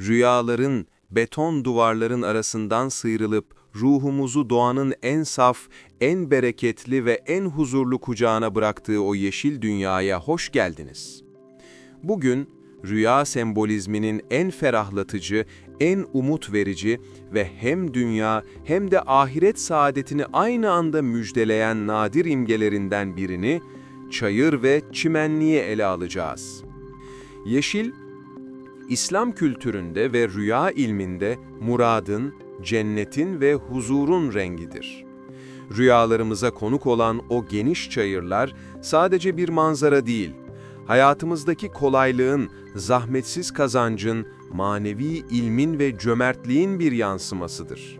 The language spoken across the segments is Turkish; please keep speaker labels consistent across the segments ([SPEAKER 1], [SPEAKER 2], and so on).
[SPEAKER 1] rüyaların, beton duvarların arasından sıyrılıp ruhumuzu doğanın en saf, en bereketli ve en huzurlu kucağına bıraktığı o yeşil dünyaya hoş geldiniz. Bugün rüya sembolizminin en ferahlatıcı, en umut verici ve hem dünya hem de ahiret saadetini aynı anda müjdeleyen nadir imgelerinden birini çayır ve çimenliği ele alacağız. Yeşil, İslam kültüründe ve rüya ilminde muradın, cennetin ve huzurun rengidir. Rüyalarımıza konuk olan o geniş çayırlar sadece bir manzara değil, hayatımızdaki kolaylığın, zahmetsiz kazancın, manevi ilmin ve cömertliğin bir yansımasıdır.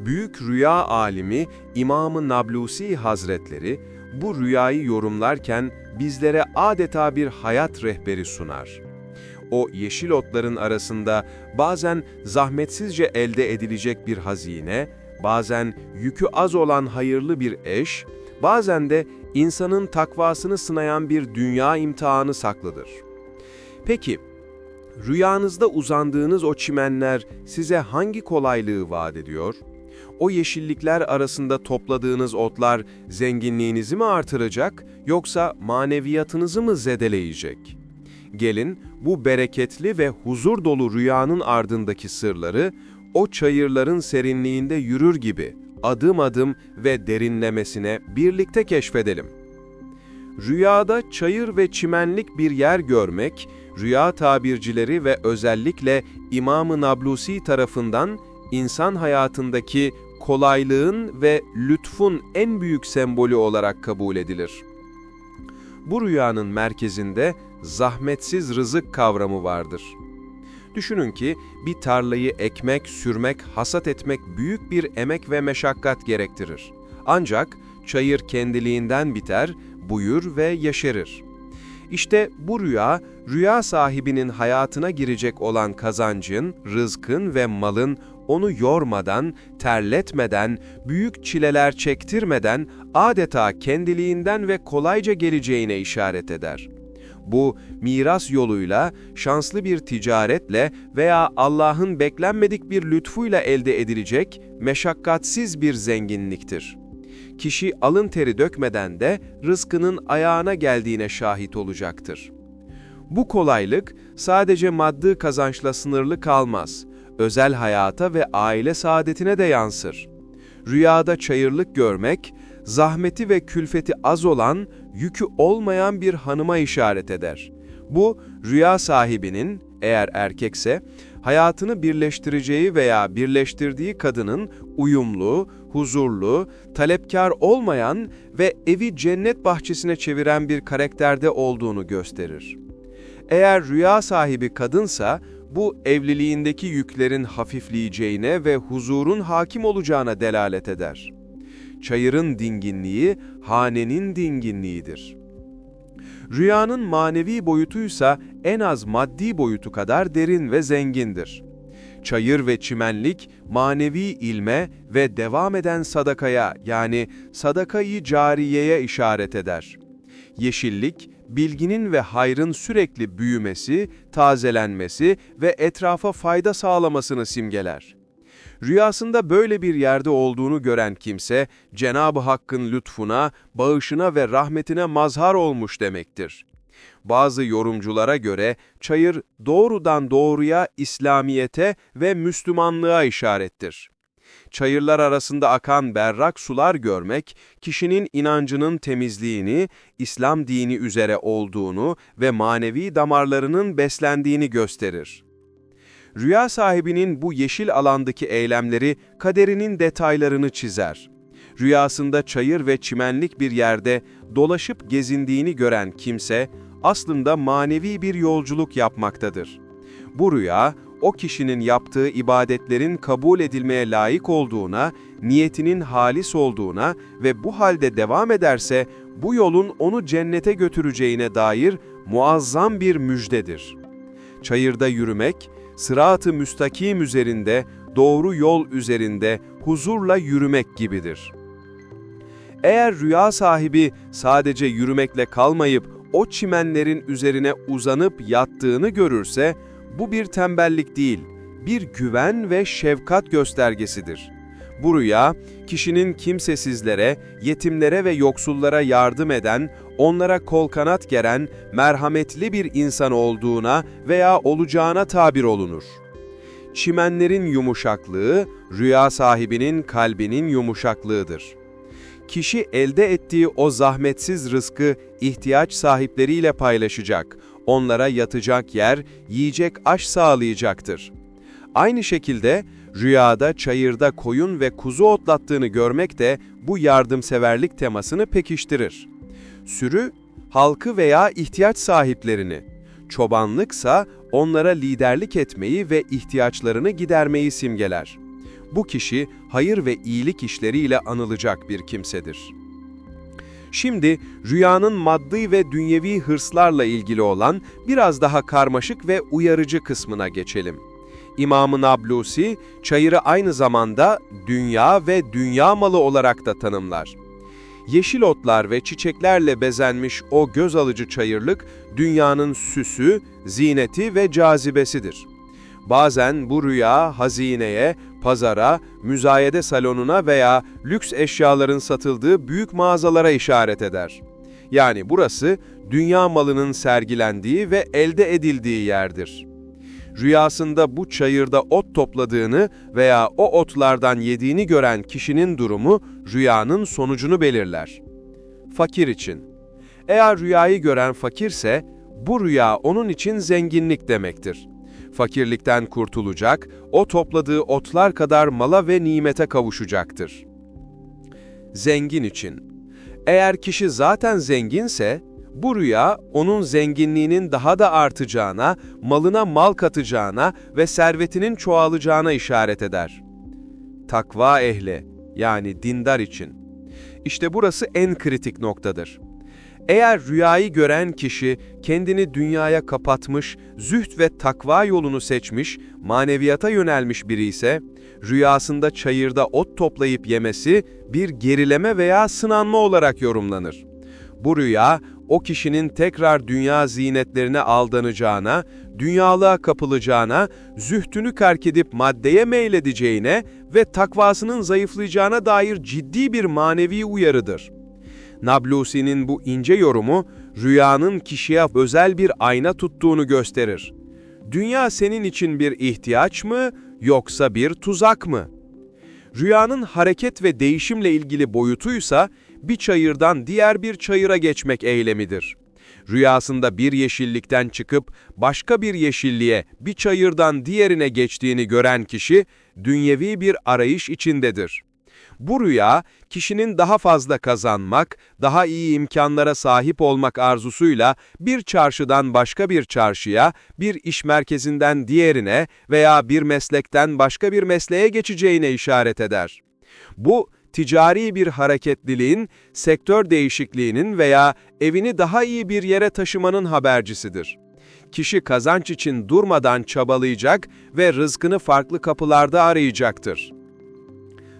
[SPEAKER 1] Büyük rüya alimi İmam-ı Nablusi Hazretleri bu rüyayı yorumlarken bizlere adeta bir hayat rehberi sunar. O yeşil otların arasında bazen zahmetsizce elde edilecek bir hazine, bazen yükü az olan hayırlı bir eş, bazen de insanın takvasını sınayan bir dünya imtihanı saklıdır. Peki, rüyanızda uzandığınız o çimenler size hangi kolaylığı vaat ediyor? O yeşillikler arasında topladığınız otlar zenginliğinizi mi artıracak yoksa maneviyatınızı mı zedeleyecek? Gelin bu bereketli ve huzur dolu rüyanın ardındaki sırları o çayırların serinliğinde yürür gibi adım adım ve derinlemesine birlikte keşfedelim. Rüyada çayır ve çimenlik bir yer görmek, rüya tabircileri ve özellikle İmam-ı Nablusi tarafından insan hayatındaki kolaylığın ve lütfun en büyük sembolü olarak kabul edilir. Bu rüyanın merkezinde zahmetsiz rızık kavramı vardır. Düşünün ki bir tarlayı ekmek, sürmek, hasat etmek büyük bir emek ve meşakkat gerektirir. Ancak çayır kendiliğinden biter, buyur ve yeşerir. İşte bu rüya, rüya sahibinin hayatına girecek olan kazancın, rızkın ve malın onu yormadan, terletmeden, büyük çileler çektirmeden adeta kendiliğinden ve kolayca geleceğine işaret eder. Bu, miras yoluyla, şanslı bir ticaretle veya Allah'ın beklenmedik bir lütfuyla elde edilecek meşakkatsiz bir zenginliktir. Kişi alın teri dökmeden de rızkının ayağına geldiğine şahit olacaktır. Bu kolaylık sadece maddi kazançla sınırlı kalmaz, özel hayata ve aile saadetine de yansır. Rüyada çayırlık görmek, zahmeti ve külfeti az olan, yükü olmayan bir hanıma işaret eder. Bu, rüya sahibinin, eğer erkekse, hayatını birleştireceği veya birleştirdiği kadının uyumlu, huzurlu, talepkar olmayan ve evi cennet bahçesine çeviren bir karakterde olduğunu gösterir. Eğer rüya sahibi kadınsa, bu evliliğindeki yüklerin hafifleyeceğine ve huzurun hakim olacağına delalet eder. Çayırın dinginliği, hanenin dinginliğidir. Rüyanın manevi boyutuysa en az maddi boyutu kadar derin ve zengindir. Çayır ve çimenlik manevi ilme ve devam eden sadakaya yani sadakayı cariyeye işaret eder. Yeşillik, bilginin ve hayrın sürekli büyümesi, tazelenmesi ve etrafa fayda sağlamasını simgeler. Rüyasında böyle bir yerde olduğunu gören kimse, Cenab-ı Hakk'ın lütfuna, bağışına ve rahmetine mazhar olmuş demektir. Bazı yorumculara göre çayır doğrudan doğruya İslamiyete ve Müslümanlığa işarettir çayırlar arasında akan berrak sular görmek, kişinin inancının temizliğini, İslam dini üzere olduğunu ve manevi damarlarının beslendiğini gösterir. Rüya sahibinin bu yeşil alandaki eylemleri kaderinin detaylarını çizer. Rüyasında çayır ve çimenlik bir yerde dolaşıp gezindiğini gören kimse, aslında manevi bir yolculuk yapmaktadır. Bu rüya, o kişinin yaptığı ibadetlerin kabul edilmeye layık olduğuna, niyetinin halis olduğuna ve bu halde devam ederse bu yolun onu cennete götüreceğine dair muazzam bir müjdedir. Çayırda yürümek, sırat-ı müstakim üzerinde, doğru yol üzerinde huzurla yürümek gibidir. Eğer rüya sahibi sadece yürümekle kalmayıp o çimenlerin üzerine uzanıp yattığını görürse, Bu bir tembellik değil, bir güven ve şefkat göstergesidir. Bu rüya, kişinin kimsesizlere, yetimlere ve yoksullara yardım eden, onlara kol kanat geren, merhametli bir insan olduğuna veya olacağına tabir olunur. Çimenlerin yumuşaklığı, rüya sahibinin kalbinin yumuşaklığıdır. Kişi elde ettiği o zahmetsiz rızkı ihtiyaç sahipleriyle paylaşacak, onlara yatacak yer, yiyecek aş sağlayacaktır. Aynı şekilde rüyada çayırda koyun ve kuzu otlattığını görmek de bu yardımseverlik temasını pekiştirir. Sürü, halkı veya ihtiyaç sahiplerini, çobanlıksa onlara liderlik etmeyi ve ihtiyaçlarını gidermeyi simgeler. Bu kişi hayır ve iyilik işleriyle anılacak bir kimsedir. Şimdi rüyanın maddi ve dünyevi hırslarla ilgili olan biraz daha karmaşık ve uyarıcı kısmına geçelim. İmam-ı Nablusi, çayırı aynı zamanda dünya ve dünya malı olarak da tanımlar. Yeşil otlar ve çiçeklerle bezenmiş o göz alıcı çayırlık, dünyanın süsü, zineti ve cazibesidir. Bazen bu rüya hazineye, pazara, müzayede salonuna veya lüks eşyaların satıldığı büyük mağazalara işaret eder. Yani burası dünya malının sergilendiği ve elde edildiği yerdir. Rüyasında bu çayırda ot topladığını veya o otlardan yediğini gören kişinin durumu rüyanın sonucunu belirler. Fakir için. Eğer rüyayı gören fakirse, bu rüya onun için zenginlik demektir. Fakirlikten kurtulacak, o topladığı otlar kadar mala ve nimete kavuşacaktır. Zengin için. Eğer kişi zaten zenginse, bu rüya onun zenginliğinin daha da artacağına, malına mal katacağına ve servetinin çoğalacağına işaret eder. Takva ehli yani dindar için. İşte burası en kritik noktadır. Eğer rüyayı gören kişi kendini dünyaya kapatmış, züht ve takva yolunu seçmiş, maneviyata yönelmiş biri ise, rüyasında çayırda ot toplayıp yemesi bir gerileme veya sınanma olarak yorumlanır. Bu rüya, o kişinin tekrar dünya zinetlerine aldanacağına, dünyalığa kapılacağına, zühtünü kark edip maddeye meyledeceğine ve takvasının zayıflayacağına dair ciddi bir manevi uyarıdır. Nablusi'nin bu ince yorumu, rüyanın kişiye özel bir ayna tuttuğunu gösterir. Dünya senin için bir ihtiyaç mı, yoksa bir tuzak mı? Rüyanın hareket ve değişimle ilgili boyutuysa, bir çayırdan diğer bir çayıra geçmek eylemidir. Rüyasında bir yeşillikten çıkıp başka bir yeşilliğe, bir çayırdan diğerine geçtiğini gören kişi, dünyevi bir arayış içindedir. Bu rüya, kişinin daha fazla kazanmak, daha iyi imkanlara sahip olmak arzusuyla bir çarşıdan başka bir çarşıya, bir iş merkezinden diğerine veya bir meslekten başka bir mesleğe geçeceğine işaret eder. Bu, ticari bir hareketliliğin, sektör değişikliğinin veya evini daha iyi bir yere taşımanın habercisidir. Kişi kazanç için durmadan çabalayacak ve rızkını farklı kapılarda arayacaktır.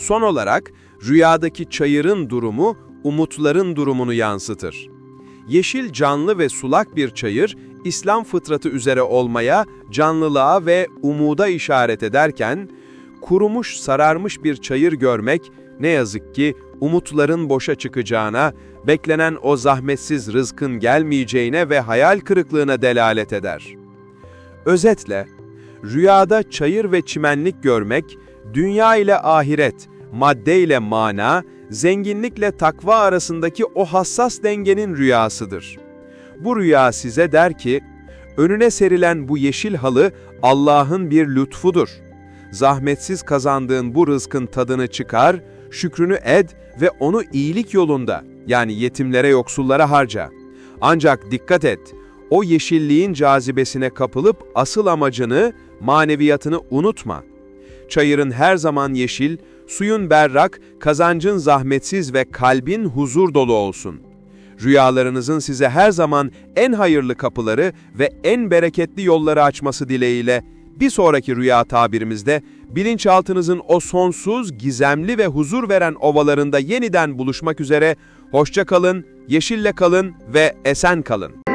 [SPEAKER 1] Son olarak, rüyadaki çayırın durumu, umutların durumunu yansıtır. Yeşil canlı ve sulak bir çayır, İslam fıtratı üzere olmaya, canlılığa ve umuda işaret ederken, kurumuş, sararmış bir çayır görmek, ne yazık ki umutların boşa çıkacağına, beklenen o zahmetsiz rızkın gelmeyeceğine ve hayal kırıklığına delalet eder. Özetle, rüyada çayır ve çimenlik görmek, dünya ile ahiret, madde ile mana, zenginlikle takva arasındaki o hassas dengenin rüyasıdır. Bu rüya size der ki, önüne serilen bu yeşil halı Allah'ın bir lütfudur. Zahmetsiz kazandığın bu rızkın tadını çıkar, şükrünü ed ve onu iyilik yolunda, yani yetimlere yoksullara harca. Ancak dikkat et, o yeşilliğin cazibesine kapılıp asıl amacını, maneviyatını unutma. Çayırın her zaman yeşil, suyun berrak, kazancın zahmetsiz ve kalbin huzur dolu olsun. Rüyalarınızın size her zaman en hayırlı kapıları ve en bereketli yolları açması dileğiyle, bir sonraki rüya tabirimizde bilinçaltınızın o sonsuz, gizemli ve huzur veren ovalarında yeniden buluşmak üzere, hoşça kalın, yeşille kalın ve esen kalın.